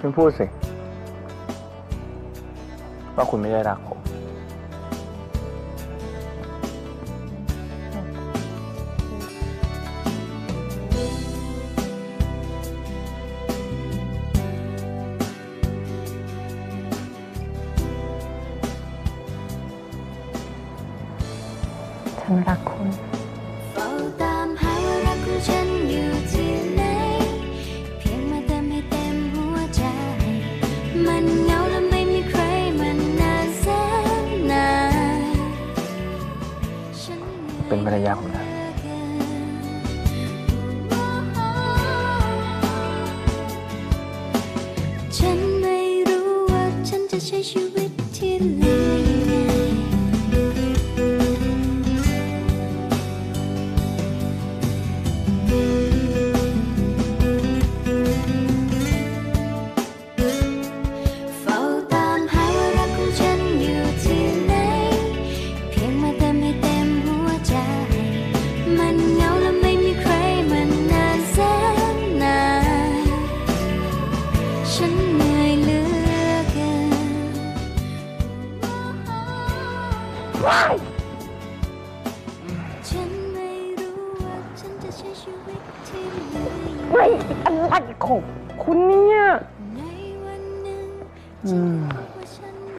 คุณพูดสิ ว่าคุณไม่ได้รักผม ฉันรักคุณ มันเหงาและไม่มีใครมันนานแสนนานฉันหอยเป็นภรรยาผมนะเหลือเกินฉันไม่รู้ว่าฉันจะใช้ชีวิตที่เหลือ ฉันไม่รู้ว่าฉันจะใช้ชีวิตที่เหลือยังไงไม่อะไรของคุณเนี่ยในวันหนึ่ง อืม